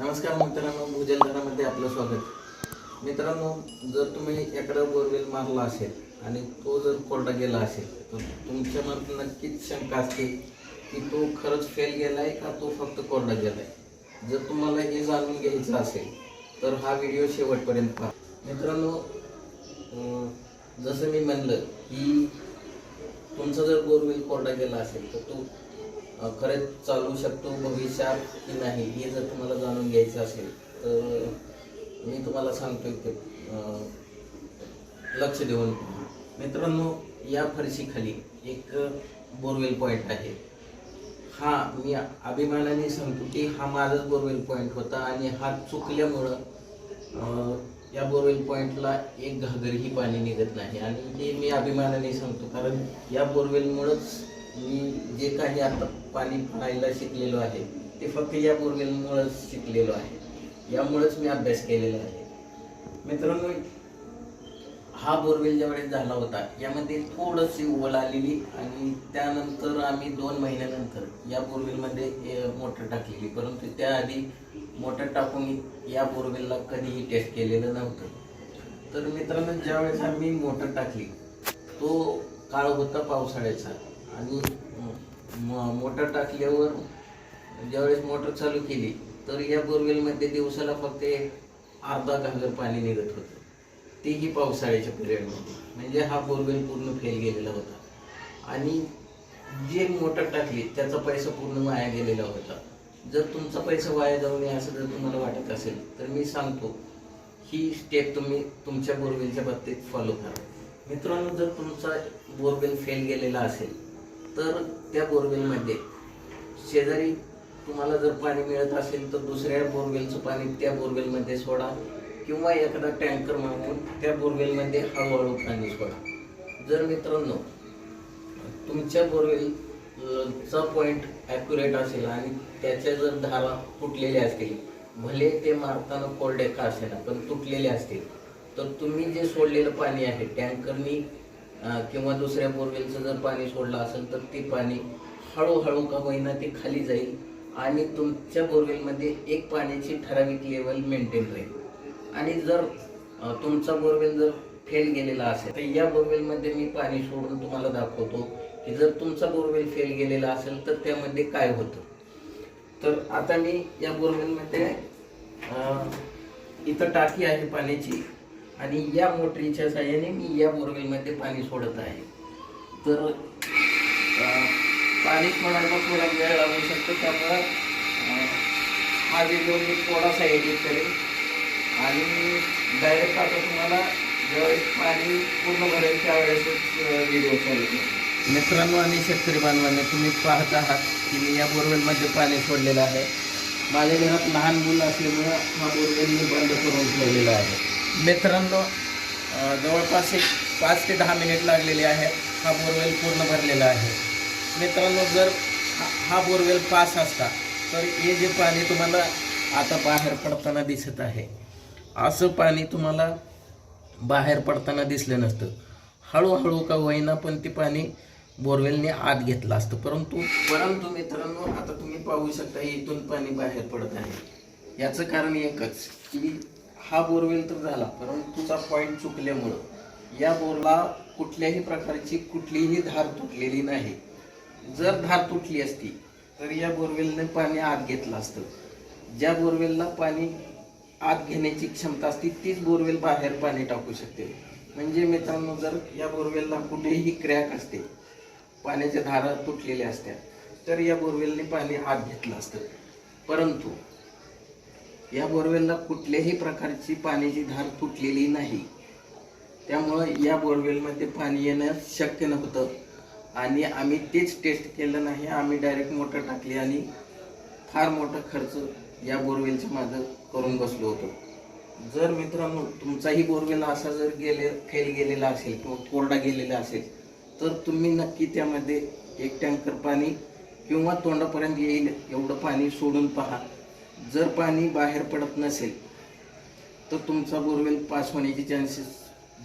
नमस्कार मित्रांनो भूजलधारामध्ये आपलं स्वागत. मित्रांनो जर तुम्ही एखादा बोरवेल मारला असेल आणि तो जर कोरडा गेला असेल तर तुमच्या मनात नक्कीच शंका असते की तो खरंच फेल गेला आहे का तो फक्त कोरडा गेला आहे जर तुम्हाला हे जाणून घ्यायचं असेल तर हा व्हिडिओ शेवटपर्यंत पहा. मित्रांनो जसं मी म्हणलं की तुमचा जर बोरवेल कोरडा गेला असेल तर तो खरंच चालू शकतो भविष्यात की नाही हे जर तुम्हाला जाणून घ्यायचं असेल तर मी तुम्हाला सांगतो की लक्ष देऊन. मित्रांनो या फरशीखाली एक बोरवेल पॉईंट आहे. हा मी अभिमानाने सांगतो की हा माझाच बोरवेल पॉईंट होता आणि हा चुकल्यामुळं या बोरवेल पॉईंटला एक घागरही पाणी निघत नाही. आणि हे मी अभिमानाने सांगतो कारण या बोरवेलमुळंच मी जे काही आता पाणी पाहायला शिकलेलो आहे ते फक्त या बोरवेलमुळंच शिकलेलो आहे. यामुळंच मी अभ्यास केलेला आहे. मित्रांनो हा बोरवेल ज्यावेळेस झाला होता यामध्ये थोडीशी ओल आलेली आणि त्यानंतर आम्ही दोन महिन्यानंतर या बोरवेलमध्ये मोटर टाकलेली. परंतु त्याआधी मोटर टाकून या बोरवेलला कधीही टेस्ट केलेलं नव्हतं. तर मित्रांनो ज्यावेळेस आम्ही मोटर टाकली तो काळ होता पावसाळ्याचा. आणि म- मोटर टाकल्यावर ज्यावेळेस मोटर चालू केली तर या बोरवेलमध्ये दिवसाला फक्त एक अर्धा घागर पाणी निघत होतं. तेही पावसाळ्याच्या पिरियडमध्ये. म्हणजे हा बोरवेल पूर्ण फेल गेलेला होता. आणि जे मोटर टाकली त्याचा पैसा पूर्ण वाया गेलेला होता. जर तुमचा पैसा वाया जाऊ नये असं जर तुम्हाला वाटत असेल तर मी सांगतो ही स्टेप तुम्ही तुमच्या बोरवेलच्या बाबतीत फॉलो करा. मित्रांनो जर तुमचा बोरवेल फेल गेलेला असेल तर त्या बोरवेलमध्ये. शेजारी तुम्हाला जर पाणी मिळत असेल तर दुसऱ्या बोरवेलचं पाणी त्या बोरवेलमध्ये सोडा किंवा एखादा टँकर मागून त्या बोरवेलमध्ये हळूहळू पाणी सोडा. जर मित्रांनो तुमच्या बोरवेलचा पॉईंट ॲक्युरेट असेल आणि त्याच्या जर धारा तुटलेल्या असतील भले ते मारताना कोरडे का असेल पण तुटलेले असतील तर तुम्ही जे सोडलेलं पाणी आहे टँकरनी किंवा दुसऱ्या बोरवेलचं जर पाणी सोडलं असेल तर ते पाणी हळूहळू का होईना ते खाली जाईल आणि तुमच्या बोरवेलमध्ये एक पाण्याची ठराविक लेवल मेंटेन राहील. आणि जर तुमचा बोरवेल जर फेल गेलेला असेल तर या बोरवेलमध्ये मी पाणी सोडून तुम्हाला दाखवतो की जर तुमचा बोरवेल फेल गेलेला असेल तर त्यामध्ये काय होतं. तर आता मी या बोरवेलमध्ये इथं टाकी आहे पाण्याची. आणि या मोटरीच्या साह्याने मी या बोरवेलमध्ये पाणी सोडत आहे. तर पाणी सोडायला थोडा वेळ लागू शकतो त्यामुळं माझे हा व्हिडिओ मी थोडासा एडिट करेन. आणि डायरेक्ट आता तुम्हाला ज्यावेळेस पाणी पूर्ण भरेल त्यावेळेसच व्हिडिओ चालू मित्रांनो आणि शेतकरी बांधवांनी तुम्ही पाहत आहात की मी या बोरवेलमध्ये पाणी सोडलेलं आहे. माझ्या घरात लहान मुलं असल्यामुळं हा बोरवेल मी बंद करून ठेवलेला आहे. मित्रांनो जवळपास एक पाच ते दहा मिनिट लागलेले आहे हा बोरवेल पूर्ण भरलेला आहे. मित्रांनो जर हा- हा बोरवेल पास असता तर हे जे पाणी तुम्हाला आता बाहेर पडताना दिसत आहे असं पाणी तुम्हाला बाहेर पडताना दिसलं नसतं. हळूहळू का होईना पण ते पाणी बोरवेलने आत घेतलं असतं. परंतु परंतु मित्रांनो आता तुम्ही पाहू शकता इथून पाणी बाहेर पडत आहे. याचं कारण एकच की हा बोरवेल तर झाला परंतुचा पॉईंट चुकल्यामुळं. या बोरला कुठल्याही प्रकारची कुठलीही धार तुटलेली नाही. जर धार तुटली असती तर या बोरवेलने पाणी आत घेतलं असतं. ज्या बोरवेलला पाणी आत घेण्याची क्षमता असते तीच बोरवेल बाहेर पाणी टाकू शकते. म्हणजे मित्रांनो जर या बोरवेलला कुठेही क्रॅक असते पाण्याच्या धारा तुटलेल्या असत्या तर या बोरवेलने पाणी आत घेतलं असतं. परंतु या बोरवेलला कुठल्याही प्रकारची पाण्याची धार तुटलेली नाही. त्यामुळं या बोरवेलमध्ये पाणी येणं शक्य नव्हतं. आणि आम्ही तेच टेस्ट केलं नाही आम्ही डायरेक्ट मोटर टाकली आणि फार मोठा खर्च या बोरवेलच्या माझं करून बसलो होतो. जर मित्रांनो तुमचाही बोरवेल असा जर गेले फेल गेलेला असेल किंवा कोरडा गेलेला असेल तर तुम्ही नक्की त्यामध्ये एक टँकर पाणी किंवा तोंडापर्यंत येईल एवढं पाणी सोडून पहा. जर पाणी बाहेर पडत नसेल तर तुमचा बोरवेल पास होण्याचे चान्सेस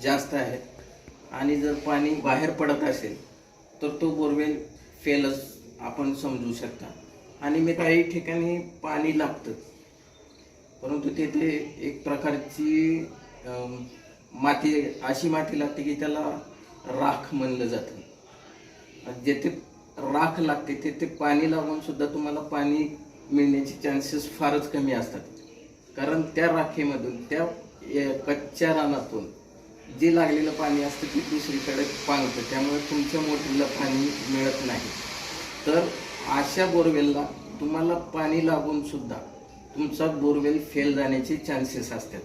जास्त आहेत. आणि जर पाणी बाहेर पडत असेल तर तो बोरवेल फेलच आपण समजू शकता. आणि मी काही ठिकाणी पाणी लागतं परंतु तेथे एक प्रकारची माती अशी माती लागते की त्याला राख म्हणलं जातं. जेथे राख लागते तेथे पाणी लागून सुद्धा तुम्हाला पाणी मिळण्याचे चान्सेस फारच कमी असतात. कारण त्या राखेमधून त्या कच्च्या रानातून जे लागलेलं पाणी असतं ते दुसरीकडे पांगतं त्यामुळे तुमच्या मोटरीला पाणी मिळत नाही. तर अशा बोरवेलला तुम्हाला पाणी लागून सुद्धा तुमचा बोरवेल फेल जाण्याचे चान्सेस असतात.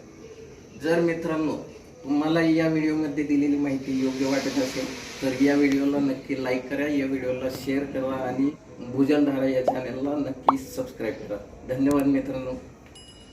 जर मित्रांनो तुम्हाला या व्हिडिओमध्ये दिलेली माहिती योग्य वाटत असेल तर या व्हिडिओला नक्की लाईक करा या व्हिडिओला शेअर करा आणि भुजलधारा या चॅनलला नक्की सबस्क्राईब करा. धन्यवाद मित्रांनो.